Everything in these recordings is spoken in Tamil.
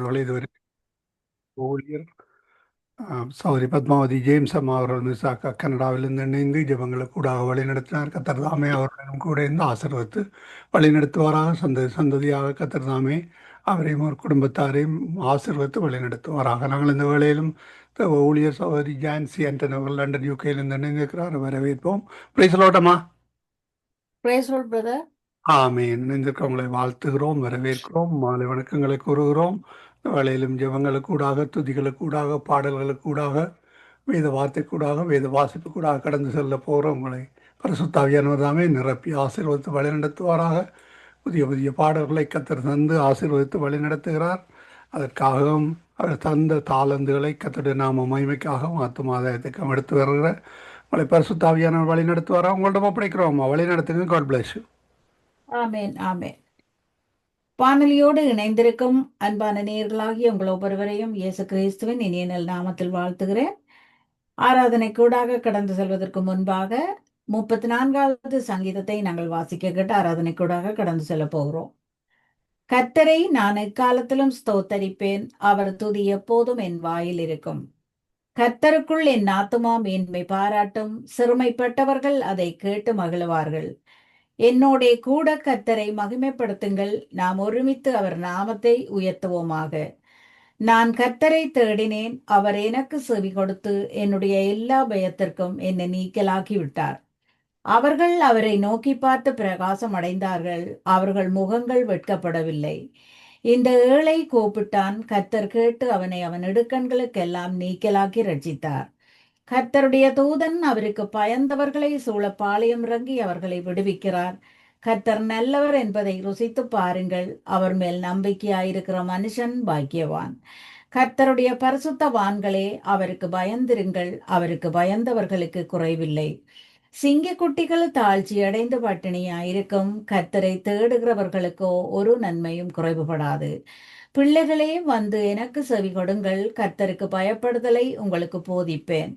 அவர்கள் இதுவரை ஊழியர் ஆம், சௌரி பத்மாவதி ஜேம்ஸ் அம்மா அவர்கள் மிசாக்கா கனடாவிலிருந்து இணைந்து ஜெபங்களுக்கு கூடாக வழிநடத்தினார் கத்தர் தாமே அவர்களும் கூட இருந்து ஆசீர்வத்து வழிநடத்துவாராக சந்ததி சந்ததியாக கத்தர் தாமே அவரையும் ஒரு குடும்பத்தாரையும் ஆசீர்வத்து வழிநடத்துவாராக நாங்கள் இந்த வேளையிலும் ஊழியர் சகோதரி ஜான்சி ஆண்டன் அவர்கள் லண்டன் யூகேயிலிருந்து இணைந்திருக்கிறார் வரவேற்போம் பிரைசலோட்டமா Lord, brother. ஆமீன் இணைந்திருக்கிறவங்களை வாழ்த்துகிறோம் வரவேற்கிறோம் மாலை வணக்கங்களை கூறுகிறோம் இந்த வேளையிலும் ஜெபங்களுக்கூடாக துதிகளுக்கூடாக பாடல்களுக்கூடாக வேத வார்த்தைக்கூடாக வேத வாசிப்புக்கூடாக கடந்து செல்ல போகிறவங்களை உங்களை பரிசுத்தாவியானவர் தாமே நிரப்பி ஆசீர்வதித்து வழிநடத்துவாராக. புதிய புதிய பாடல்களை கத்தர் தந்து ஆசீர்வதித்து வழிநடத்துகிறார். அதற்காகவும் அவர் தந்த தாளந்துகளை கத்தருடைய நாம மகிமைக்காகவும் ஆத்மாதாயத்துக்கும் எடுத்து வருகிற உங்களை பரிசுத்தாவியானவர் வழி நடத்துவாரா உங்கள்ட்ட ஒப்படைக்கிறோம். வழி நடத்துங்க காட் பிளஸ் ஆமேன் ஆமேன் வானொலியோடு இணைந்திருக்கும் அன்பான நேர்களாகிய உங்கள் ஒவ்வொருவரையும் இயேசு கிறிஸ்துவின் இனிய நல் நாமத்தில் வாழ்த்துகிறேன். ஆராதனை கூடாக கடந்து செல்வதற்கு முன்பாக முப்பத்தி நான்காவது சங்கீதத்தை நாங்கள் வாசிக்க கேட்டு ஆராதனை கூடாக கடந்து செல்ல போகிறோம். கர்த்தரை நான் எக்காலத்திலும் ஸ்தோத்தரிப்பேன் அவர் துதி எப்போதும் என் வாயில் இருக்கும். கர்த்தருக்குள் என் ஆத்துமா மேன்மை பாராட்டும் சிறுமைப்பட்டவர்கள் அதை கேட்டு மகிழுவார்கள். என்னோடே கூட கர்த்தரை மகிமைப்படுத்துங்கள். நாம் ஒருமித்து அவர் நாமத்தை உயர்த்துவோமாக. நான் கர்த்தரை தேடினேன். அவர் எனக்கு செவி கொடுத்து என்னுடைய எல்லா பயத்திற்கும் என்னை நீக்கலாக்கி விட்டார் அவர்கள் அவரை நோக்கி பார்த்து பிரகாசம் அடைந்தார்கள். அவர்கள் முகங்கள் வெட்கப்படவில்லை. இந்த ஏழை கூப்பிட்டான். கர்த்தர் கேட்டு அவனை அவன் இடுக்கண்களுக்கெல்லாம் நீக்கலாக்கி ரட்சித்தார். கர்த்தருடைய தூதன் அவருக்கு பயந்தவர்களை சூழ பாளையம் இறங்கி அவர்களை விடுவிக்கிறார். கர்த்தர் நல்லவர் என்பதை ருசித்து பாருங்கள். அவர் மேல் நம்பிக்கையாயிருக்கிற மனுஷன் பாக்கியவான். கர்த்தருடைய பரிசுத்தவான்களே அவருக்கு பயந்திருங்கள். அவருக்கு பயந்தவர்களுக்கு குறைவில்லை. சிங்கக்குட்டிகள் தாழ்ச்சி அடைந்து பட்டினியாயிருக்கும். கர்த்தரை தேடுகிறவர்களுக்கோ ஒரு நன்மையும் குறைவுபடாது. பிள்ளைகளே வந்து எனக்கு செவி கொடுங்கள் கர்த்தருக்கு பயப்படுதலை உங்களுக்கு போதிப்பேன்.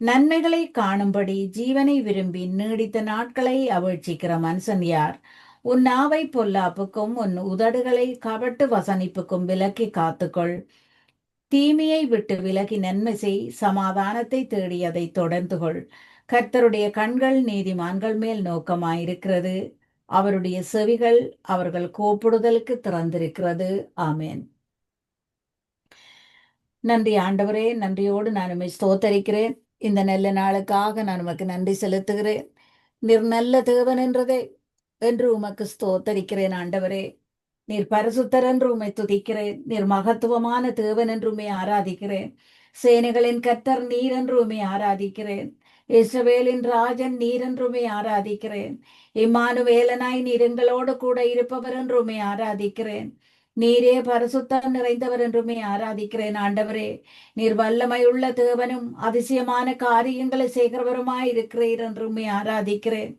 நன்மைகளை காணும்படி ஜீவனை விரும்பி நீடித்த நாட்களை அவிழ்ச்சிக்கிற மனுஷன் யார் உன் நாவை பொல்லாப்புக்கும் உன் உதடுகளை கபட்டு வசனிப்புக்கும் விலக்கி காத்துக்கொள். தீமையை விட்டு விலகி நன்மை செய் சமாதானத்தை தேடி அதை தொடர்ந்து கொள் கர்த்தருடைய கண்கள் நீதிமான்கள் மேல் நோக்கமாயிருக்கிறது. அவருடைய செவிகள் அவர்கள் கூப்பிடுதலுக்கு திறந்திருக்கிறது. ஆமேன். நன்றி ஆண்டவரே நன்றியோடு நான் உண்மை ஸ்தோத்தரிக்கிறேன். இந்த நல்ல நாளுக்காக நான் உமக்கு நன்றி செலுத்துகிறேன். நீர் நல்ல தேவன் என்றதே என்று உமக்கு ஸ்தோத்தரிக்கிறேன் ஆண்டவரே. நீர் பரிசுத்தர் என்று உமை துதிக்கிறேன். நீர் மகத்துவமான தேவன் என்று உமை ஆராதிக்கிறேன். சேனைகளின் கத்தர் நீர் என்று உமை ஆராதிக்கிறேன். இஸ்ரவேலின் ராஜன் நீர் என்று ஆராதிக்கிறேன். இம்மானுவேலனாய் நீர் எங்களோடு கூட இருப்பவர் என்று உம்மை ஆராதிக்கிறேன். நீரே பரிசுத்தம் நிறைந்தவர் என்றுமே ஆராதிக்கிறேன் ஆண்டவரே. நீர் வல்லமையுள்ள தேவனும் அதிசயமான காரியங்களை செய்கிறவருமாய் இருக்கிறீர் என்றுமே ஆராதிக்கிறேன்.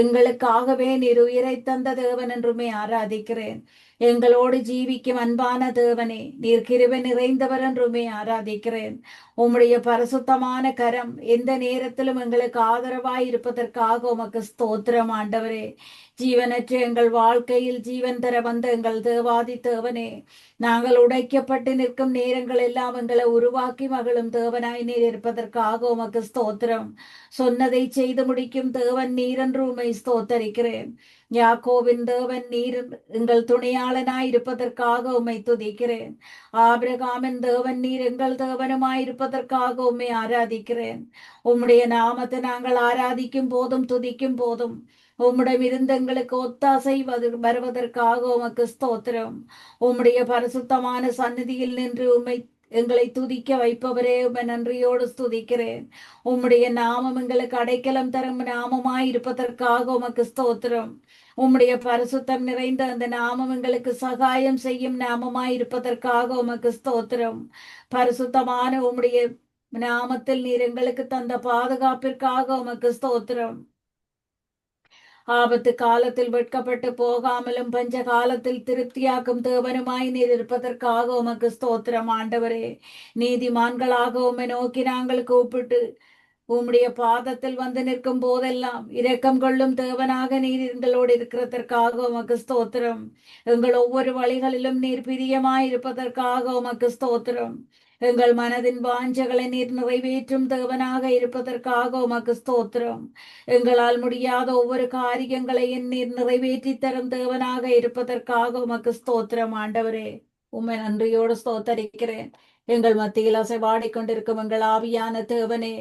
எங்களுக்காகவே நீர் உயிரை தந்த தேவன் என்றுமே ஆராதிக்கிறேன். எங்களோடு ஜீவிக்கும் அன்பான தேவனே நீர் கிருவை நிறைந்தவர் என்றுமே ஆராதிக்கிறேன். உம்முடைய பரிசுத்தமான கரம் எந்த நேரத்திலும் எங்களுக்கு ஆதரவாய் இருப்பதற்காக உமக்கு ஸ்தோத்திரம் ஆண்டவரே. ஜீவனற்ற எங்கள் வாழ்க்கையில் ஜீவன் தர வந்த எங்கள் தேவாதி தேவனே நாங்கள் உடைக்கப்பட்டு நிற்கும் நேரங்கள் எல்லாம் எங்களை உருவாக்கி மகளும் தேவனாய் நீர் இருப்பதற்காக உமக்கு ஸ்தோத்திரம். சொன்னதை செய்து முடிக்கும் தேவன் நீரென்று உமை ஸ்தோத்தரிக்கிறேன். யாக்கோவின் தேவன் நீர் எங்கள் துணையாளனாய் இருப்பதற்காக உம்மை துதிக்கிறேன். ஆபிரகாமின் தேவன் நீர் எங்கள் தேவனுமாய் இருப்பதற்காக உம்மை ஆராதிக்கிறேன். உம்முடைய நாமத்தை நாங்கள் ஆராதிக்கும் போதும் துதிக்கும் போதும். உம்மிடம் இருந்து எங்களுக்கு ஒத்தாசை வருவதற்காக உமக்கு ஸ்தோத்திரம். உம்முடைய பரிசுத்தமான சந்நிதியில் நின்று உண்மை எங்களை துதிக்க வைப்பவரே உமை நன்றியோடு ஸ்துதிக்கிறேன். உம்முடைய நாமம் எங்களுக்கு அடைக்கலம் தரும் நாமமாய் இருப்பதற்காக உமக்கு ஸ்தோத்திரம். உம்முடைய பரிசுத்தம் நிறைந்த அந்த நாமம் எங்களுக்கு சகாயம் செய்யும் நாமமாய் இருப்பதற்காக உமக்கு ஸ்தோத்திரம். பரிசுத்தமான உம்முடைய நாமத்தில் நீர் எங்களுக்கு தந்த பாதுகாப்பிற்காக உமக்கு ஸ்தோத்திரம். ஆபத்து காலத்தில் வெட்கப்பட்டு போகாமலும் பஞ்ச காலத்தில் திருப்தியாக்கும் தேவனுமாய் நீர் இருப்பதற்காக உமக்கு ஸ்தோத்திரம் ஆண்டவரே. நீதிமான்களாக உம்மை நோக்கி நாங்கள் கூப்பிட்டு உம்முடைய பாதத்தில் வந்து நிற்கும் போதெல்லாம் இரக்கம் கொள்ளும் தேவனாக நீர் எங்களோடு இருக்கிறதற்காக உமக்கு ஸ்தோத்திரம். எங்கள் ஒவ்வொரு வழிகளிலும் நீர் பிரியமாய் இருப்பதற்காக உமக்கு ஸ்தோத்திரம். எங்கள் மனதின் வாஞ்சகளை நீர் நிறைவேற்றும் தேவனாக இருப்பதற்காக உமக்கு ஸ்தோத்திரம். எங்களால் முடியாத ஒவ்வொரு காரியங்களையும் நீர் நிறைவேற்றி தரும் தேவனாக இருப்பதற்காக உமக்கு ஸ்தோத்திரம் ஆண்டவரே. உண்மை நன்றியோடு ஸ்தோத்தரிக்கிறேன். எங்கள் மத்தியில் அசைவாடிக் கொண்டிருக்கும் எங்கள் ஆவியான தேவனே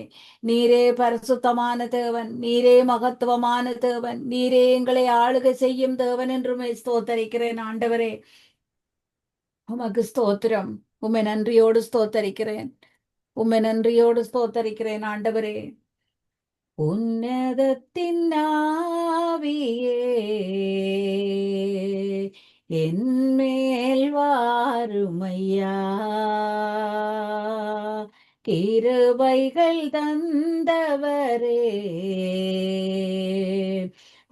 நீரே பரிசுத்தமான தேவன் நீரே மகத்துவமான தேவன் நீரே எங்களை ஆளுகை செய்யும் தேவன் என்றுமே ஸ்தோத்தரிக்கிறேன் ஆண்டவரே. உமக்கு ஸ்தோத்திரம். உம்மை நன்றியோடு ஸ்தோத்தரிக்கிறேன். உம்மை நன்றியோடு ஸ்தோத்தரிக்கிறேன் ஆண்டவரே. உன்னதத்தின் ஆவியே என் வாருமையா. கிருபைகள் தந்தவரே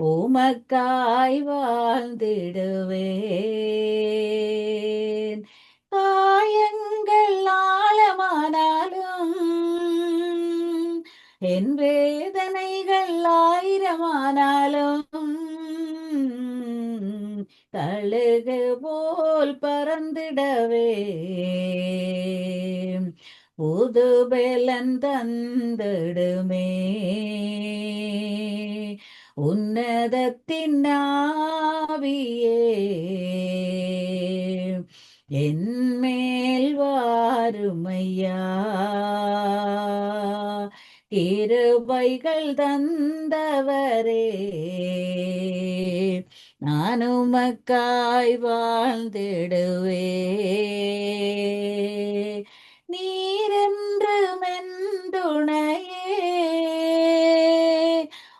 உமக்காய் வாழ்ந்திடுவேன். காயங்கள் ஆழமானாலும் என் வேதனைகள் ஆயிரமானாலும் தழுகு போல் பறந்திடவே. புது பெலன் தந்திடுமே. உன்னதத்தின் ஆவியே. என்மேல் வாருமையா? இருபைகள் தந்தவரே நான் உமக்காய் வாழ்ந்திடுவே. நீரென்று மென்துணையே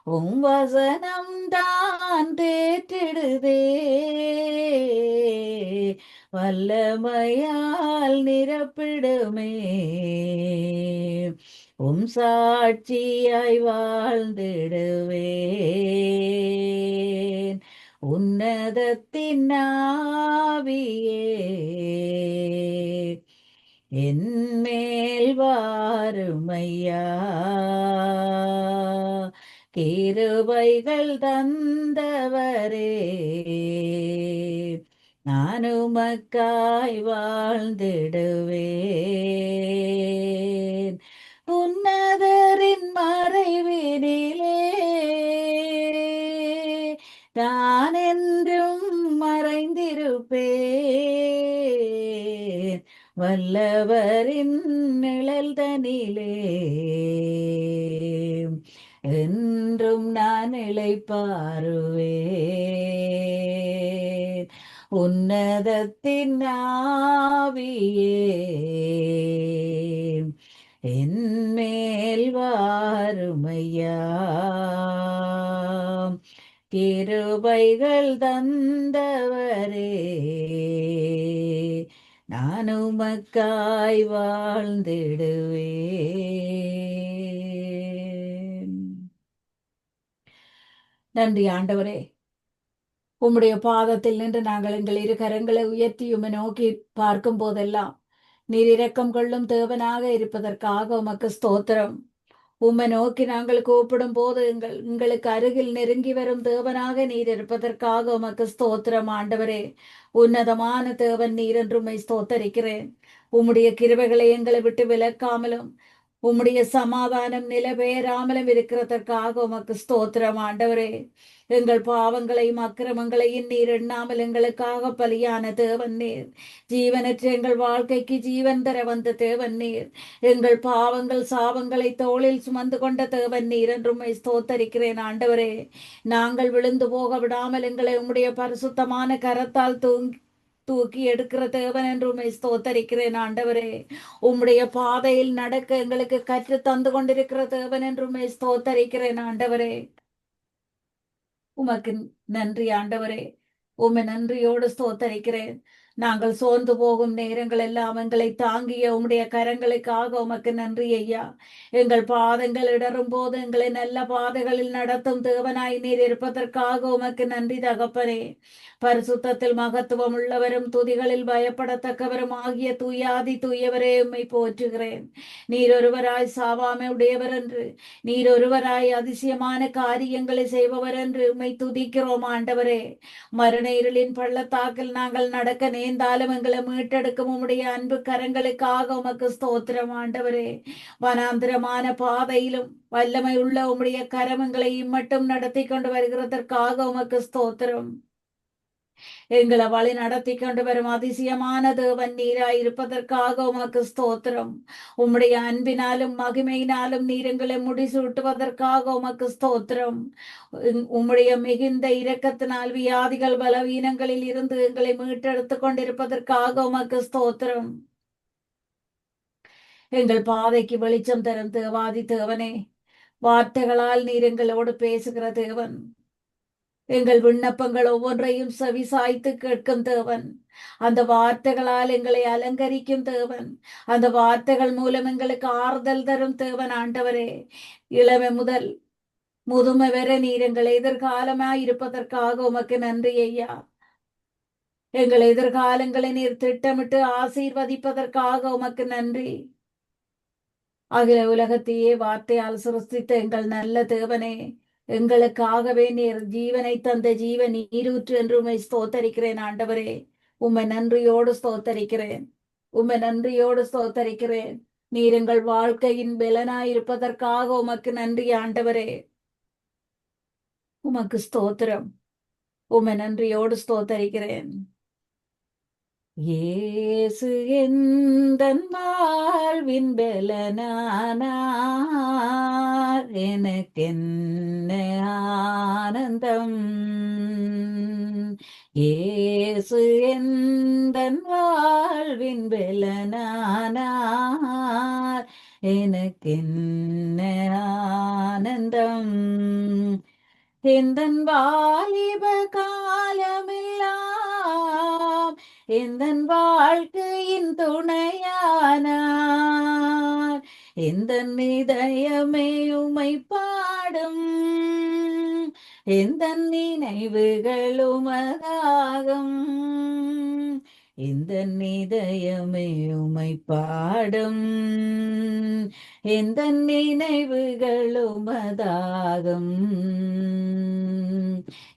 உம் வசனம் தான் தேற்றிடுதே. வல்லமையால் நிரப்பிடுமே. உம் சாட்சியாய் வாழ்ந்திடுவேன். உன்னதத்தின் ஆவியே. என் மேல் வாருமையா. கிருபைகள் தந்தவரே. நான் உமக்காய் வாழ்ந்திடுவேன். உன்னதரின் மறைவினிலே நான் என்றும் மறைந்திருப்பேன். வல்லவரின் நிழல் தனிலே என்றும் நான் இழைப்பாருவேன் உன்னதத்தின் ஆவியே என் வாருமையா. கிருபைகள் தந்தவரே. நான் உமக்காய் வாழ்ந்திடுவேன். நன்றி ஆண்டவரே. உம்முடைய பாதத்தில் நின்று நாங்கள் எங்கள் இரு கரங்களை உயர்த்தி உம்மை நோக்கி பார்க்கும் போதெல்லாம் நீர் இரக்கம் கொள்ளும் தேவனாக இருப்பதற்காக உமக்கு ஸ்தோத்திரம். உம்மை நோக்கி நாங்கள் கூப்பிடும் போது எங்கள் எங்களுக்கு அருகில் நெருங்கி வரும் தேவனாக நீர் இருப்பதற்காக உமக்கு ஸ்தோத்திரம். ஆண்டவரே உன்னதமான தேவன் நீர் என்று உம்மை ஸ்தோத்தரிக்கிறேன். உம்முடைய கிருபைகளை எங்களை விட்டு விலக்காமலும் உம்முடைய சமாதானம் நிலபெயராமலும் இருக்கிறதற்காக உமக்கு ஸ்தோத்திரம் ஆண்டவரே. எங்கள் பாவங்களையும் அக்கிரமங்களையும் நீர் எண்ணாமல் எங்களுக்காக பலியான தேவன் நீர். ஜீவனற்ற எங்கள் வாழ்க்கைக்கு ஜீவன் தர வந்த தேவன் நீர். எங்கள் பாவங்கள் சாபங்களை தோளில் சுமந்து கொண்ட தேவன் நீர் என்றும் ஸ்தோத்தரிக்கிறேன் ஆண்டவரே. நாங்கள் விழுந்து போக விடாமல் எங்களை உம்முடைய பரிசுத்தமான கரத்தால் தூங்கி தூக்கி எடுக்கிற தேவன் என்று உண்மை ஸ்தோத்தரிக்கிறேன் ஆண்டவரே. உம்முடைய பாதையில் நடக்க எங்களுக்கு கற்று தந்து கொண்டிருக்கிற தேவன் என்று உண்மை ஸ்தோத்தரிக்கிறேன் ஆண்டவரே. உமக்கு நன்றி ஆண்டவரே. உண்மை நன்றியோடு ஸ்தோத்தரிக்கிறேன். நாங்கள் சோர்ந்து போகும் நேரங்கள் எல்லாம் எங்களை தாங்கிய உம்முடைய கரங்களுக்காக உமக்கு நன்றி ஐயா. எங்கள் பாதங்கள் இடரும் போது எங்களை நல்ல பாதைகளில் நடத்தும் தேவனாய் நீர் இருப்பதற்காக உமக்கு நன்றி தகப்பனே. பரிசுத்தத்தில் மகத்துவம் உள்ளவரும் துதிகளில் பயப்படத்தக்கவரும் ஆகிய தூயாதி தூயவரே உம்மை போற்றுகிறேன். நீர் ஒருவராய் சாவாமை உடையவர் என்று நீர் ஒருவராய் அதிசயமான காரியங்களை செய்பவர் என்று உம்மை துதிக்கிறோம் ஆண்டவரே. மரண இருளின் பள்ளத்தாக்கில் நாங்கள் நடக்க நேர்ந்தாலும் எங்களை மீட்டெடுக்கும் உம்முடைய அன்பு கரங்களுக்காக உமக்கு ஸ்தோத்திரம் ஆண்டவரே வனாந்திரமான பாதையிலும் வல்லமை உள்ள உம்முடைய கரம் எங்களை இம்மட்டும் நடத்தி கொண்டு வருகிறதற்காக உமக்கு ஸ்தோத்திரம் எங்களை வழி நடத்தி கொண்டு வரும் அதிசயமான தேவன் நீராய் இருப்பதற்காக உமக்கு ஸ்தோத்திரம். உம்முடைய அன்பினாலும் மகிமையினாலும் நீரங்களை முடிசூட்டுவதற்காக உமக்கு ஸ்தோத்திரம். உம்முடைய மிகுந்த இரக்கத்தினால் வியாதிகள் பலவீனங்களில் இருந்து எங்களை மீட்டெடுத்து கொண்டிருப்பதற்காக உமக்கு ஸ்தோத்திரம். எங்கள் பாதைக்கு வெளிச்சம் தரும் தேவாதி தேவனே வார்த்தைகளால் நீர் எங்களோடு பேசுகிற தேவன். எங்கள் விண்ணப்பங்கள் ஒவ்வொன்றையும் செவிசாய்த்து கேட்கும் தேவன். அந்த வார்த்தைகளால் எங்களை அலங்கரிக்கும் தேவன். அந்த வார்த்தைகள் மூலம் எங்களுக்கு ஆறுதல் தரும் தேவன் ஆண்டவரே. இளமை முதல் முதுமை வரை நீர் எங்களை எதிர்காலமாய் இருப்பதற்காக உமக்கு நன்றி ஐயா. எங்கள் எதிர்காலங்களை நீர் திட்டமிட்டு ஆசீர்வதிப்பதற்காக உமக்கு நன்றி. அகில உலகத்தையே வார்த்தையால் சிருஷ்டித்த எங்கள் நல்ல தேவனே. எங்களுக்காகவே நீர் ஜீவனை தந்த ஜீவ நீரூற்று என்று உண்மை ஸ்தோத்தரிக்கிறேன் ஆண்டவரே. உம்மை நன்றியோடு ஸ்தோத்தரிக்கிறேன். உம்மை நன்றியோடு ஸ்தோத்தரிக்கிறேன். நீர் எங்கள் வாழ்க்கையின் பலனாய் இருப்பதற்காக உமக்கு நன்றி ஆண்டவரே. உமக்கு ஸ்தோத்திரம். உம்மை நன்றியோடு ஸ்தோத்தரிக்கிறேன். இயேசு எந்தன் வாழ்வின் பலனானார்? எனக்கென்ன ஆனந்தம்? இயேசு எந்தன் வாழ்வின் பலனானார்? எனக்கென்ன ஆனந்தம்? எந்தன் வாலிப காலமில்லா எந்தன் வாழ்க்கையின் துணையானார்? எந்தன் இதயமே உமை பாடும்? எந்தன் நினைவுகள் உமதாகும்? இந்த நிதயமே உமை பாடும். எந்த நினைவுகள் உமதாகும்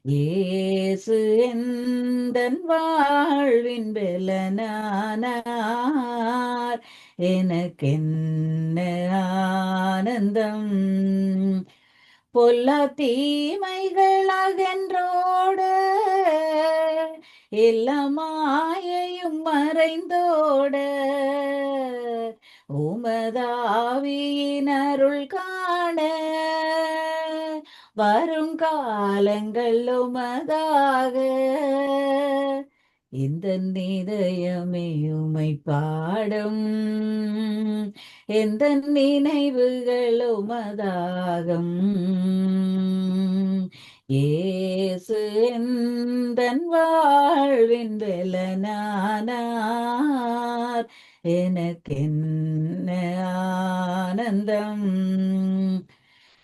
ஏசு எந்தன் வாழ்வின் பெலனானார் எனக்கென்ன ஆனந்தம்? பொல்ல தீமைகள் அகன்றோடு எல்லா மாயையும் மறைந்தோடு உமதாவியின் அருள் காண வரும் காலங்கள் உமதாக. இந்த இதயமே உமை பாடும்? எந்த நினைவுகள் உமதாகும் ஏசு எந்தன் வாழ்வின் பலனானார் எனக்கென்ன ஆனந்தம்?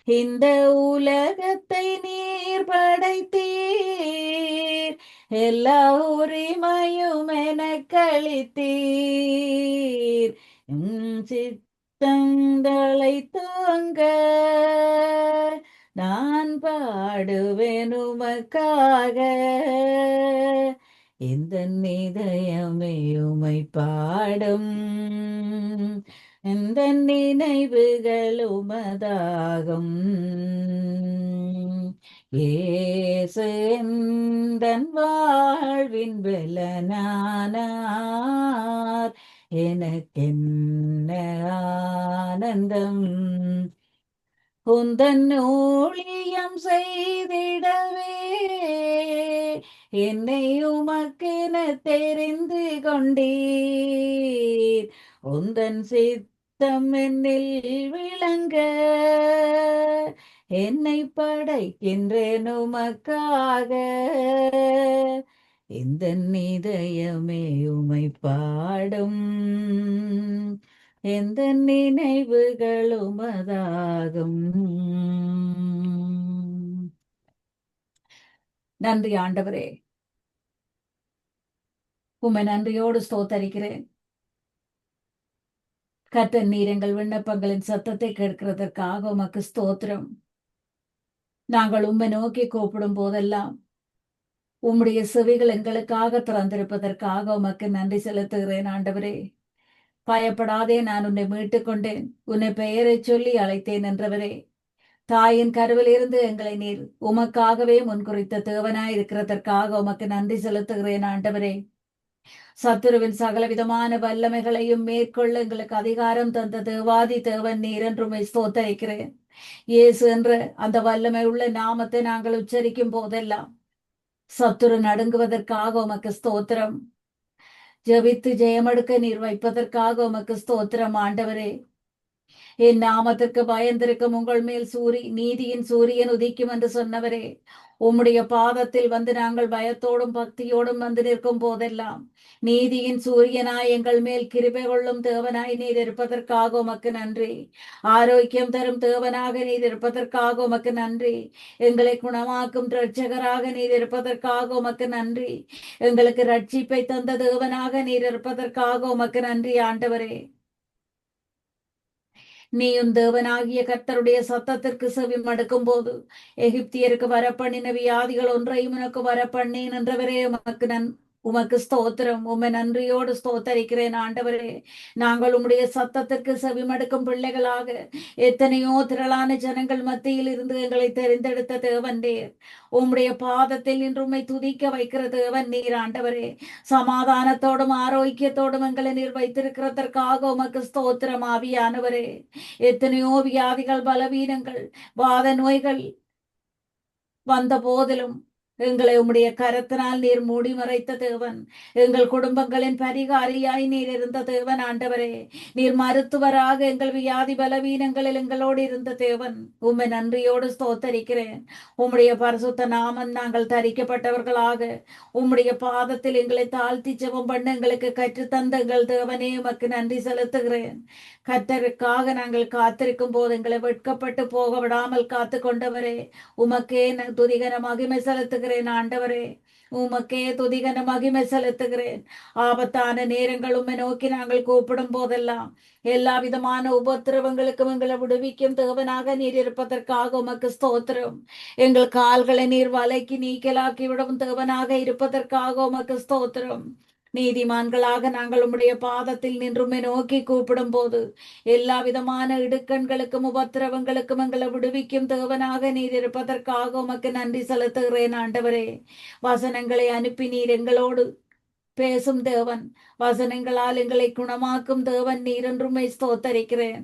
இந்த உலகத்தை நீர் படைத்தீர். எல்லா உரிமையும் எனக்களித்தீர் உம் சித்தங்களை தூங்க நான் பாடுவேன் உமக்காக. இந்த இதயமே உமை பாடும். இந்த நினைவுகள் உமதாகும். ஏசு எந்தன் வாழ்வின் பலனானார் எனக்கென்ன ஆனந்தம் உந்தன் ஊழியம் செய்திடவே. என்னை உமக்கென தெரிந்து கொண்டீர். உந்தன் சித்தம் என்னில் விளங்க. என்னை படைக்கின்றேன் உமக்காக இந்த நிதயமே உமை பாடும். எந்த நினைவுகள் உமதாகும். நன்றி ஆண்டவரே. உம்மை நன்றியோடு ஸ்தோத்தரிக்கிறேன். கர்த்தர் நீர் எங்கள் விண்ணப்பங்களின் சத்தத்தை கேட்கிறதற்காக உமக்கு ஸ்தோத்திரம். நாங்கள் உம்மை நோக்கி கூப்பிடும் போதெல்லாம் உம்முடைய செவிகள் எங்களுக்காக திறந்திருப்பதற்காக உமக்கு நன்றி செலுத்துகிறேன் ஆண்டவரே. பயப்படாதே நான் உன்னை மீட்டுக் கொண்டேன் உன்னை பெயரை சொல்லி அழைத்தேன் என்றவரே. தாயின் கருவிலிருந்து எங்களை நீர் உமக்காகவே முன்குறித்த தேவனாய் இருக்கிறதற்காக உமக்கு நன்றி செலுத்துகிறேன் ஆண்டவரே. சத்துருவின் சகல விதமான வல்லமைகளையும் மேற்கொள்ள எங்களுக்கு அதிகாரம் தந்த தேவாதி தேவன் நீர் என்றும் ஸ்தோத்தரிக்கிறேன். இயேசு என்ற அந்த வல்லமை உள்ள நாமத்தை நாங்கள் உச்சரிக்கும் போதெல்லாம் சத்துரு நடுங்குவதற்காக உமக்கு ஸ்தோத்திரம். ஜபித்து ஜெயமெடுக்க நீர் வைப்பதற்காக உமக்கு ஸ்தோத்திரம் ஆண்டவரே. என் நாமத்திற்கு பயந்திருக்கும் உங்கள் மேல் சூரி நீதியின் சூரியன் உதிக்கும் என்று சொன்னவரே. உம்முடைய பாதத்தில் வந்து நாங்கள் பயத்தோடும் பக்தியோடும் வந்து நிற்கும் போதெல்லாம் நீதியின் சூரியனாய் எங்கள் மேல் கிருபை கொள்ளும் தேவனாய் நீர் இருப்பதற்காக உமக்கு நன்றி. ஆரோக்கியம் தரும் தேவனாக நீர் இருப்பதற்காக உமக்கு நன்றி. எங்களை குணமாக்கும் ரட்சகராக நீர் இருப்பதற்காக உமக்கு நன்றி. எங்களுக்கு ரட்சிப்பை தந்த தேவனாக நீர் இருப்பதற்காக உமக்கு நன்றி ஆண்டவரே. நீயும் தேவனாகிய கர்த்தருடைய சத்தத்திற்கு செவி மடுக்கும் போது எகிப்தியருக்கு வரப்பண்ணின வியாதிகள் ஒன்றையும் உனக்கு வரப்பண்ணேன் என்றவரே உமக்கு நன் உமக்கு ஸ்தோத்திரம். உமை நன்றியோடு ஸ்தோத்தரிக்கிறேன் ஆண்டவரே. நாங்கள் உம்முடைய சத்தத்திற்கு செவிமடுக்கும் பிள்ளைகளாக எத்தனையோ திரளான ஜனங்கள் மத்தியில் இருந்து எங்களை தெரிந்தெடுத்த தேவன் நீர். உம்முடைய பாதத்தில் இன்று உண்மை துதிக்க வைக்கிற தேவன் நீர் ஆண்டவரே. சமாதானத்தோடும் ஆரோக்கியத்தோடும் எங்களை நீர் வைத்திருக்கிறதற்காக உமக்கு ஸ்தோத்திரம் ஆவியானவரே. எத்தனையோ வியாதிகள் பலவீனங்கள் வாத நோய்கள் வந்த போதிலும் எங்களை உம்முடைய கரத்தினால் நீர் மூடி மறைத்த தேவன். எங்கள் குடும்பங்களின் பரிகாரியாய் நீர் இருந்த தேவன் ஆண்டவரே. நீர் மருத்துவராக எங்கள் வியாதி பலவீனங்களில் எங்களோடு இருந்த தேவன். உம்மை நன்றியோடு ஸ்தோத்தரிக்கிறேன். உம்முடைய பரிசுத்த நாமம் நாங்கள் தரிக்கப்பட்டவர்களாக. உம்முடைய பாதத்தில் எங்களை தாழ்த்தி ஜெபம் பண்ண எங்களுக்கு கற்றுத்தந்த எங்கள் தேவனே உமக்கு நன்றி செலுத்துகிறேன். கத்தருக்காக நாங்கள் காத்திருக்கும் போது எங்களை வெட்கப்பட்டு போக விடாமல் காத்து கொண்டவரே உமக்கே நான் துதிகர மகிமை செலுத்துகிறேன். செலுத்துகிறேன் ஆண்டவரே உமக்கே துதிகன மகிமை செலுத்துகிறேன். ஆபத்தான நேரங்கள் உண்மை நோக்கி நாங்கள் கூப்பிடும் போதெல்லாம் எல்லா விதமான உபத்திரவங்களுக்கும் எங்களை விடுவிக்கும் தேவனாக நீர் இருப்பதற்காக உமக்கு ஸ்தோத்திரம். எங்கள் கால்களை நீர் வலைக்கு நீக்கலாக்கி விடவும் தேவனாக இருப்பதற்காக உமக்கு ஸ்தோத்திரம். நீதிமான்களாக நாங்கள் உம்முடைய பாதத்தில் நின்றுமே நோக்கி கூப்பிடும் போது எல்லா விதமான இடுக்கண்களுக்கும் உபத்திரவங்களுக்கும் எங்களை விடுவிக்கும் தேவனாக நீர் இருப்பதற்காக உமக்கு நன்றி செலுத்துகிறேன் ஆண்டவரே. வசனங்களை அனுப்பி நீர் எங்களோடு பேசும் தேவன். வசனங்களால் எங்களை குணமாக்கும் தேவன். நீர் என்றுமே ஸ்தோத்தரிக்கிறேன்.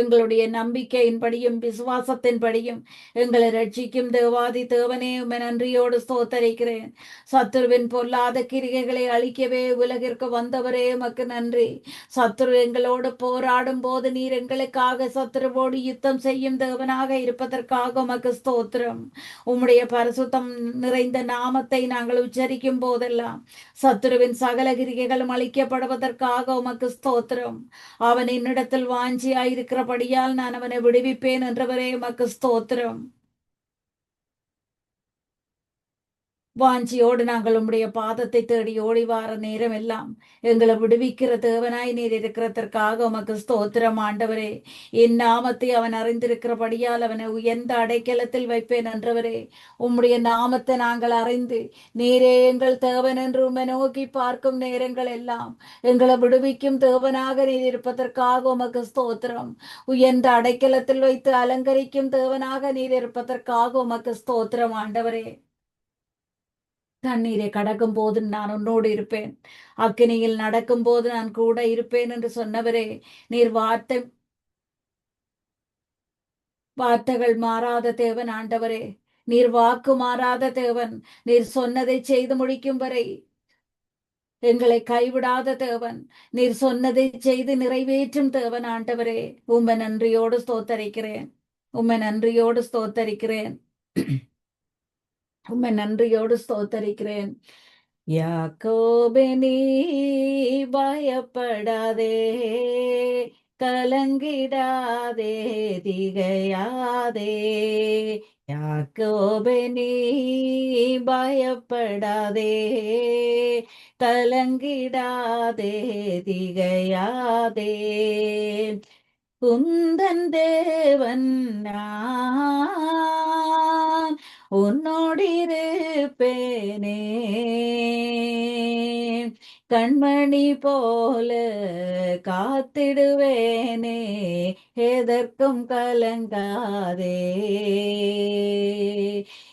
எங்களுடைய நம்பிக்கையின்படியும் விசுவாசத்தின்படியும் எங்களை ரட்சிக்கும் தேவாதி தேவனே உம்மை நன்றியோடு ஸ்தோத்தரிக்கிறேன். சத்துருவின் பொல்லாத கிரிகைகளை அழிக்கவே உலகிற்கு வந்தவரே உமக்கு நன்றி. சத்துரு எங்களோடு போராடும் போது நீர் எங்களுக்காக சத்துருவோடு யுத்தம் செய்யும் தேவனாக இருப்பதற்காக உமக்கு ஸ்தோத்திரம். உம்முடைய பரிசுத்தம் நிறைந்த நாமத்தை நாங்கள் உச்சரிக்கும் போதெல்லாம் சத்துருவின் சகல கிரிகைகளும் அழிக்கப்படுவதற்காக உமக்கு ஸ்தோத்திரம். அவன் என்னிடத்தில் வாஞ்சியாயிருக்கிற இருக்கிறபடியால் நான் அவனை விடுவிப்பேன் என்றவரே உமக்கு ஸ்தோத்திரம். வாஞ்சியோடு நாங்கள் உம்முடைய பாதத்தை தேடி ஓடி வார நேரம் எல்லாம் எங்களை விடுவிக்கிற தேவனாய் நீர் இருக்கிறதற்காக உமக்கு ஸ்தோத்திரம் ஆண்டவரே. என் நாமத்தை அவன் அறிந்திருக்கிறபடியால் அவனை உயர்ந்த அடைக்கலத்தில் வைப்பேன் என்றவரே. உம்முடைய நாமத்தை நாங்கள் அறிந்து நீரே எங்கள் தேவன் என்று உம்மை நோக்கி பார்க்கும் நேரங்கள் எல்லாம் எங்களை விடுவிக்கும் தேவனாக நீர் இருப்பதற்காக உமக்கு ஸ்தோத்திரம். உயர்ந்த அடைக்கலத்தில் வைத்து அலங்கரிக்கும் தேவனாக நீர் இருப்பதற்காக உமக்கு ஸ்தோத்திரம் ஆண்டவரே. தண்ணீரை கடக்கும் போது நான் உன்னோடு இருப்பேன். அக்கினியில் நடக்கும் போது நான் கூட இருப்பேன் என்று சொன்னவரே நீர் வார்த்தை வார்த்தைகள் மாறாத தேவன் ஆண்டவரே. நீர் வாக்கு மாறாத தேவன். நீர் சொன்னதை செய்து முடிக்கும் வரை எங்களை கைவிடாத தேவன். நீர் சொன்னதை செய்து நிறைவேற்றும் தேவன் ஆண்டவரே. உம்மை நன்றியோடு ஸ்தோத்தரிக்கிறேன். உம்மை நன்றியோடு ஸ்தோத்தரிக்கிறேன். உண்மை நன்றியோடு ஸ்தோத்தரிக்கிறேன். யாக்கோபே நீ பயப்படாதே கலங்கிடாதே திகையாதே. யாக்கோபே நீ பயப்படாதே கலங்கிடாதே திகையாதே. குந்தன் தேவன் நான் உன்னோடிருப்பேனே. கண்மணி போல காத்திடுவேனே எதற்கும் கலங்காதே.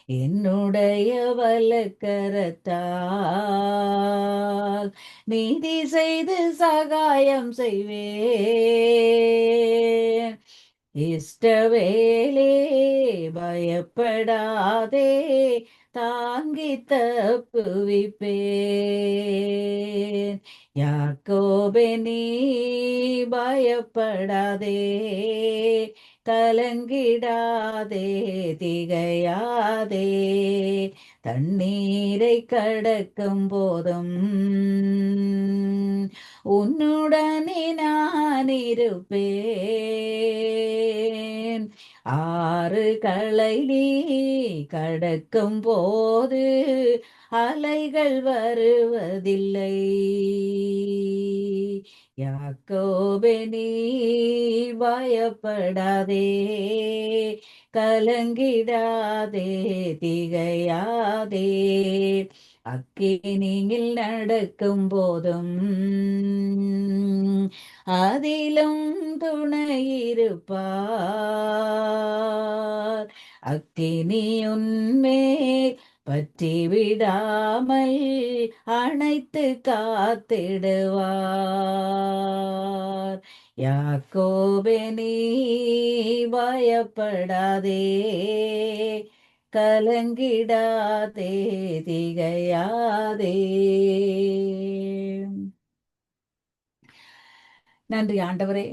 என்னுடைய வலக்கரத்தால் நீதி செய்து சகாயம் செய்வேன். இஷ்டவேலே பயப்படாதே தாங்கி தப்புவிப்பேன். யாக்கோபே நீ பயப்படாதே கலங்கிடாதே திகையாதே. தண்ணீரை கடக்கும் போதும். உன்னுடனே நான் இருப்பேன். ஆறுகளை நீ கடக்கும் போது அலைகள் வருவதில்லை. யாக்கோபே நீ பயப்படாதே. கலங்கிடாதே திகையாதே. அக்கினியில் நடக்கும் போதும் அதிலும் துணையிருப்பார் அக்கினி உன்மேல் பற்றி விடாமல் அணைத்து காத்திடுவார். யாக்கோபே நீ பயப்படாதே. கலங்கிடாதே திகையாதே நன்றி ஆண்டவரே.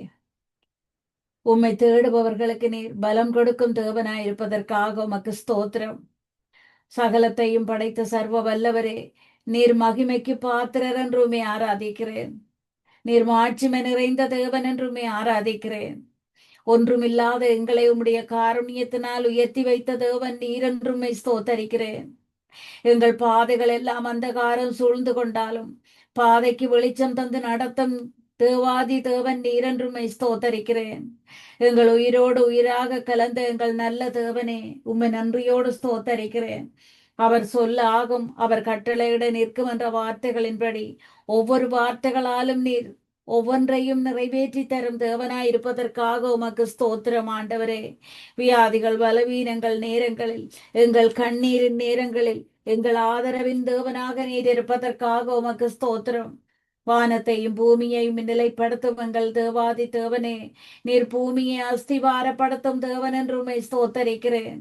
உம்மை தேடுபவர்களுக்கு நீர் பலம் கொடுக்கும் தேவனாய் இருப்பதற்காக உமக்கு ஸ்தோத்திரம். சகலத்தையும் படைத்த சர்வ வல்லவரே நீர் மகிமைக்கு பாத்திரர் என்றுமே ஆராதிக்கிறேன். நீர் மாட்சிமை நிறைந்த தேவன் என்றுமே ஆராதிக்கிறேன். ஒன்றுமில்லாத எங்களை உம்முடைய காருண்யத்தினால் உயர்த்தி வைத்த தேவன் நீர் என்றுமே ஸ்தோத்தரிக்கிறேன். எங்கள் பாதைகள் எல்லாம் அந்தகாரம் சூழ்ந்து கொண்டாலும் பாதைக்கு வெளிச்சம் தந்து நடத்தும் தேவாதி தேவன் நீரென்றுமை ஸ்தோத்தரிக்கிறேன். எங்கள் உயிரோடு உயிராக கலந்த எங்கள் நல்ல தேவனே உம்மை நன்றியோடு ஸ்தோத்தரிக்கிறேன். அவர் சொல்ல ஆகும் அவர் கட்டளையிட நிற்கும் என்ற வார்த்தைகளின்படி. ஒவ்வொரு வார்த்தைகளாலும் நீர் ஒவ்வொன்றையும் நிறைவேற்றி தரும் தேவனாய் இருப்பதற்காக உமக்கு ஸ்தோத்திரம் ஆண்டவரே. வியாதிகள் பலவீனங்கள் நேரங்களில் எங்கள் கண்ணீரின் நேரங்களில் எங்கள் ஆதரவின் தேவனாக நீர் இருப்பதற்காக உமக்கு ஸ்தோத்திரம். வானத்தையும் பூமியையும் நிலைப்படுத்தும் எங்கள் தேவாதி தேவனே. நீர் பூமியை அஸ்திவாரப்படுத்தும் தேவன் என்று உண்மை ஸ்தோத்தரிக்கிறேன்.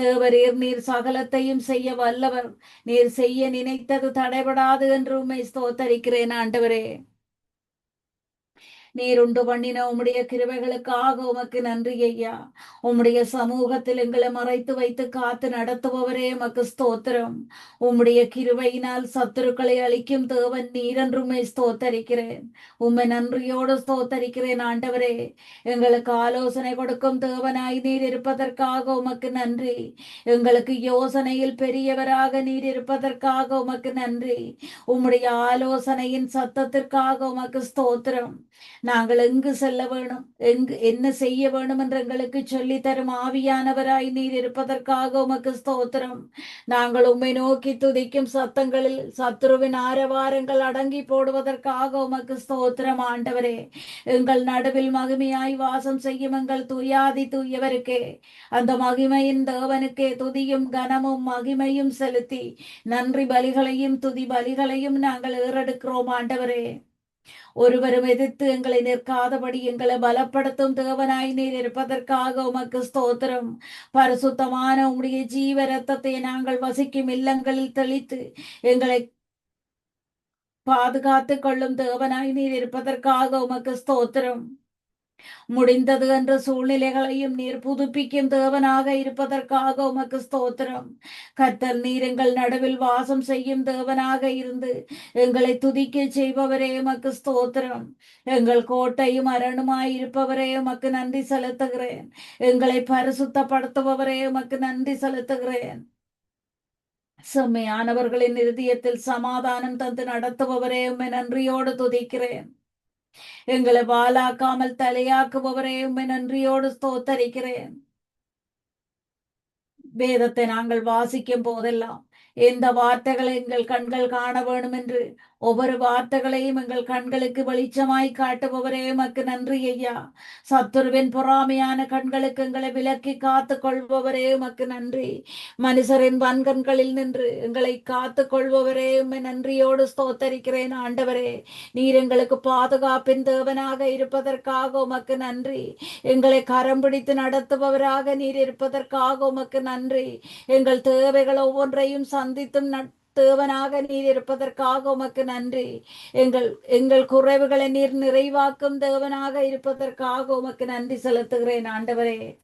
தேவரீர் நீர் சகலத்தையும் செய்ய வல்லவர். நீர் செய்ய நினைத்தது தடைபடாது என்று உண்மை ஸ்தோத்தரிக்கிறேன் ஆண்டவரே. நீர் உண்டு பண்ணின உம்முடைய கிருவைகளுக்காக உமக்கு நன்றி ஐயா. உம்முடைய சமூகத்தில் எங்களை மறைத்து வைத்து காத்து நடத்துபவரே உமக்கு ஸ்தோத்திரம். உம்முடைய கிருவையினால் சத்துருக்களை அழிக்கும் தேவன் நீரென்றுமை ஸ்தோத்தரிக்கிறேன். உம்மை நன்றியோடு ஸ்தோத்தரிக்கிறேன் ஆண்டவரே. எங்களுக்கு ஆலோசனை கொடுக்கும் தேவனாய் நீர் இருப்பதற்காக உமக்கு நன்றி. எங்களுக்கு யோசனையில் பெரியவராக நீர் இருப்பதற்காக உமக்கு நன்றி. உம்முடைய ஆலோசனையின் சத்தத்திற்காக உமக்கு ஸ்தோத்திரம். நாங்கள் எங்கு செல்ல வேணும்? எங்கு என்ன செய்ய வேணும் என்று எங்களுக்கு சொல்லி தரும் ஆவியானவராய் நீர் இருப்பதற்காக உமக்கு ஸ்தோத்திரம். நாங்கள் உம்மை நோக்கி துதிக்கும் சத்தங்களில் சத்ருவின் ஆரவாரங்கள் அடங்கி போடுவதற்காக உமக்கு ஸ்தோத்திரம் ஆண்டவரே. எங்கள் நடுவில் மகிமையாய் வாசம் செய்யும் எங்கள் துயாதி தூயவருக்கே. அந்த மகிமையின் தேவனுக்கே துதியும் கனமும் மகிமையும் செலுத்தி நன்றி பலிகளையும் துதி பலிகளையும் நாங்கள் ஏறெடுக்கிறோம் ஆண்டவரே. ஒருவரும் எதிர்த்து எங்களை நிற்காதபடி எங்களை பலப்படுத்தும் தேவனாய் நீர் இருப்பதற்காக உமக்கு ஸ்தோத்திரம். பரிசுத்தமான உம்முடைய ஜீவ ரத்தத்தை நாங்கள் வசிக்கும் இல்லங்களில் தெளித்து எங்களை பாதுகாத்து கொள்ளும் தேவனாய் நீர் இருப்பதற்காக உமக்கு ஸ்தோத்திரம். முடிந்தது என்ற சூழ்நிலைகளையும் நீர் புதுப்பிக்கும் தேவனாக இருப்பதற்காக உமக்கு ஸ்தோத்திரம். கத்தர் நீர் எங்கள் நடுவில் வாசம் செய்யும் தேவனாக இருந்து எங்களை துதிக்க செய்பவரே உமக்கு ஸ்தோத்திரம். எங்கள் கோட்டையும் அரணுமாய் இருப்பவரே உமக்கு நன்றி செலுத்துகிறேன். எங்களை பரிசுத்தப்படுத்துபவரே உமக்கு நன்றி செலுத்துகிறேன். செம்மையானவர்களின் இருதயத்தில் சமாதானம் தந்து நடத்துபவரே உம்மை நன்றியோடு துதிக்கிறேன். எங்களை வாலாக்காமல் தலையாக்குபவரே உண்மை நன்றியோடு ஸ்தோத்தரிக்கிறேன். வேதத்தை நாங்கள் வாசிக்கும் போதெல்லாம் எந்த வார்த்தைகளை எங்கள் கண்கள் காண வேணும் என்று ஒவ்வொரு வார்த்தைகளையும் எங்கள் கண்களுக்கு வெளிச்சமாய் காட்டுபவரே உமக்கு நன்றி ஐயா. சத்துருவின் பொறாமையான கண்களுக்கு எங்களை விலக்கி காத்து கொள்பவரே உமக்கு நன்றி. மனுஷரின் வன்கண்களில் நின்று எங்களை காத்து கொள்பவரே நன்றியோடு ஸ்தோத்தரிக்கிறேன் ஆண்டவரே. நீர் எங்களுக்கு பாதுகாப்பின் தேவனாக இருப்பதற்காக உமக்கு நன்றி. எங்களை கரம் பிடித்து நடத்துபவராக நீர் இருப்பதற்காக உமக்கு நன்றி. எங்கள் தேவைகள் ஒவ்வொன்றையும் சந்தித்தும் தேவனாக நீர் இருப்பதற்காக உமக்கு நன்றி. எங்கள் எங்கள் குறைவுகளை நீர் நிறைவாக்கும் தேவனாக இருப்பதற்காக உமக்கு நன்றி செலுத்துகிறேன் ஆண்டவரே.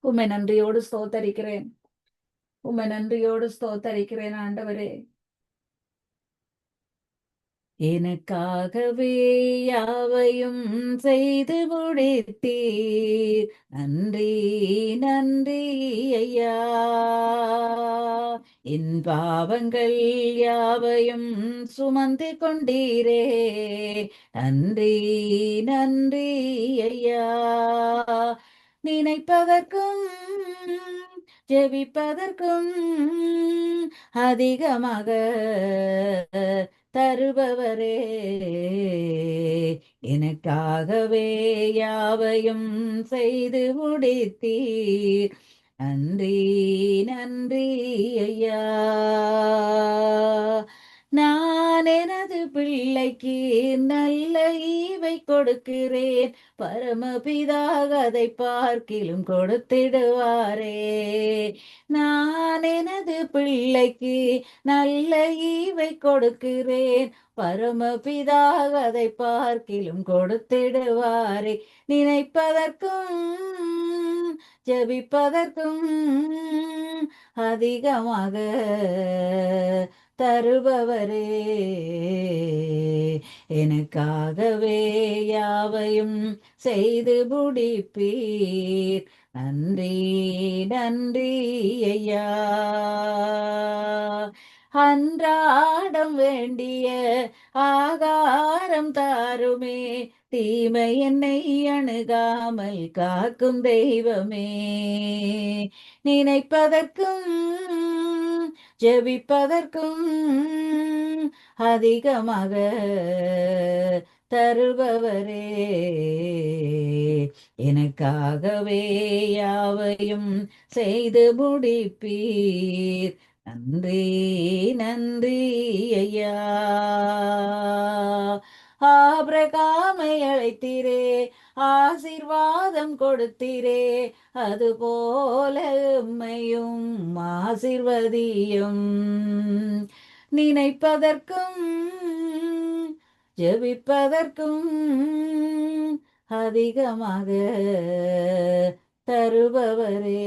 உம்மை நன்றியோடு ஸ்தோத்தரிக்கிறேன். உம்மை நன்றியோடு ஸ்தோத்தரிக்கிறேன் ஆண்டவரே. எனக்காகவே யாவையும் செய்து முடித்தீர். நன்றி நன்றி ஐயா. என் பாவங்கள் யாவையும் சுமந்து கொண்டீரே. நன்றி நன்றி ஐயா. நினைப்பதற்கும் ஜெபிப்பதற்கும் அதிகமாக தருபவரே. எனக்காகவே யாவையும் செய்து முடித்தீர். நன்றி நன்றி ஐயா. நான் எனது பிள்ளைக்கு நல்ல ஈவை கொடுக்கிறேன். பரமபிதா அதை பார்க்கிலும் கொடுத்திடுவாரே. நான் எனது பிள்ளைக்கு நல்ல ஈவை கொடுக்கிறேன். பரமபிதா அதை பார்க்கிலும் கொடுத்திடுவாரே. நினைப்பதற்கும் ஜெபிப்பதற்கும் அதிகமாக தருபவரே. எனக்காகவே யாவையும் செய்து முடிப்பீர். நன்றி நன்றி ஐயா. அன்றாடம் வேண்டிய ஆகாரம் தாருமே. தீமை என்னை அணுகாமல் காக்கும் தெய்வமே. நினைப்பதற்கும் ஜெபிப்பதற்கும் அதிகமாக தருபவரே. எனக்காகவே யாவையும் செய்து முடிப்பீர். நன்றி நன்றி ஐயா. ஆபிரகாமை அழைத்தீரே ஆசிர்வாதம் கொடுத்தீரே அதுபோல உம்மையும் ஆசிர்வதியும். நினைப்பதற்கும் ஜெபிப்பதற்கும் அதிகமாக தருபவரே.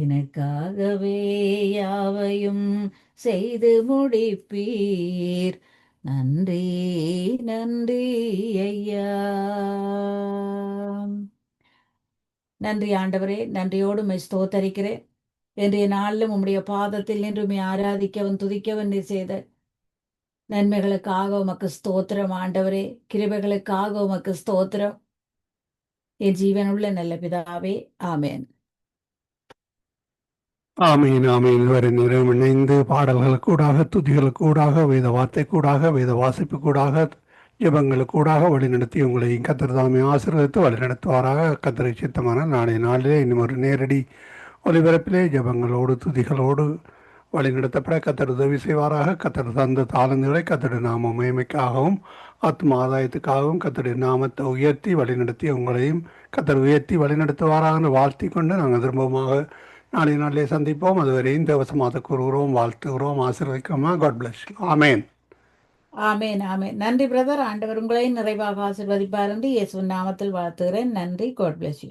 எனக்காகவே யாவையும் செய்து முடிப்பீர். நன்றி நன்றி ஐயா. நன்றி ஆண்டவரே நன்றியோடு மை ஸ்தோத்தரிக்கிறேன். இன்றைய நாளிலும் உம்முடைய பாதத்தில் நின்று உம்மை ஆராதிக்கவன் துதிக்கவன் நீர் செய்த நன்மைகளுக்காக உமக்கு ஸ்தோத்திரம் ஆண்டவரே. கிருபைகளுக்காக உமக்கு ஸ்தோத்திரம். என் ஜீவனுள்ள நல்ல பிதாவே ஆமேன். ஆமீன் ஆமீன். வரை நிறம் இணைந்து பாடல்களுக்கூடாக துதிகளுக்கூடாக வேத வார்த்தைக்கூடாக வேத வாசிப்புக்கூடாக ஜபங்களுக்கூடாக வழிநடத்தி உங்களை கத்தர் தாமே ஆசீர்வதித்து வழிநடத்துவாராக. கத்திரை சித்தமான நாளை நாளிலே இன்னும் ஒரு நேரடி ஒலிபரப்பிலே ஜெபங்களோடு துதிகளோடு வழிநடத்தப்பட கத்தர் உதவி செய்வாராக. கத்தர் தந்த தாளந்துகளை கத்தடு நாம மேமைக்காகவும் ஆத்ம ஆதாயத்துக்காகவும் கத்தருடைய நாமத்தை உயர்த்தி வழிநடத்தி உங்களையும் கத்தர் உயர்த்தி வழிநடத்துவாராக வாழ்த்தி கொண்டு நாங்கள் திரும்பமாக நாளை நாளிலே சந்திப்போம். அதுவரை இந்த வசமாக கூறுகிறோம் வாழ்த்துகிறோம் ஆசீர்வதிக்கிறோமா. காட் பிளஸ் ஆமேன் ஆமேன் ஆமேன் நன்றி பிரதர் ஆண்டவர் உங்களை நிறைவாக ஆசிர்வதிப்பார் என்று இயேசுவின் நாமத்தில் வாழ்த்துகிறேன். நன்றி. காட் பிளஸ் யூ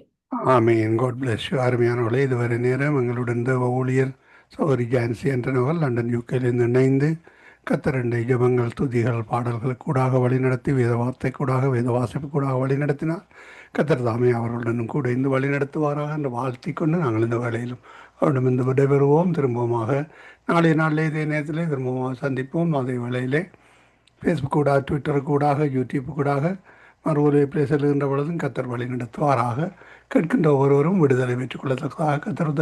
ஆமீன் காட் பிளஸ் யூ அருமையானவர்களே இதுவரை நேரம் எங்களுடன் தேவ ஊழியர் சௌரி ஜான்சி என்றனவர் லண்டன் யூகேலிருந்து இணைந்து கத்தரண்டை ஜபங்கள் துதிகள் பாடல்கள் கூடாக வழிநடத்தி வேத வார்த்தை கூடாக வேத வாசிப்பு கூடாக வழிநடத்தினார். கத்தர் தாமே அவர்களுடனும் கூட இந்த வழி நடத்துவாராக என்று வாழ்த்தி கொண்டு நாங்கள் இந்த வேலையிலும் அவரிடம் இந்த விடைபெறுவோம். திரும்பவுமாக நாளைய நாளில் இதே நேரத்திலே திரும்பமாக சந்திப்போம். அதே வேளையிலே ஃபேஸ்புக் கூட ட்விட்டர் கூடாக யூடியூப் கூடாக மறுவரை செல்கின்ற பொழுதும் கத்தர் வழி நடத்துவாராக. கேட்கின்ற ஒவ்வொருவரும் விடுதலை பெற்றுக் கொள்ளத்தக்கதாக கத்தர்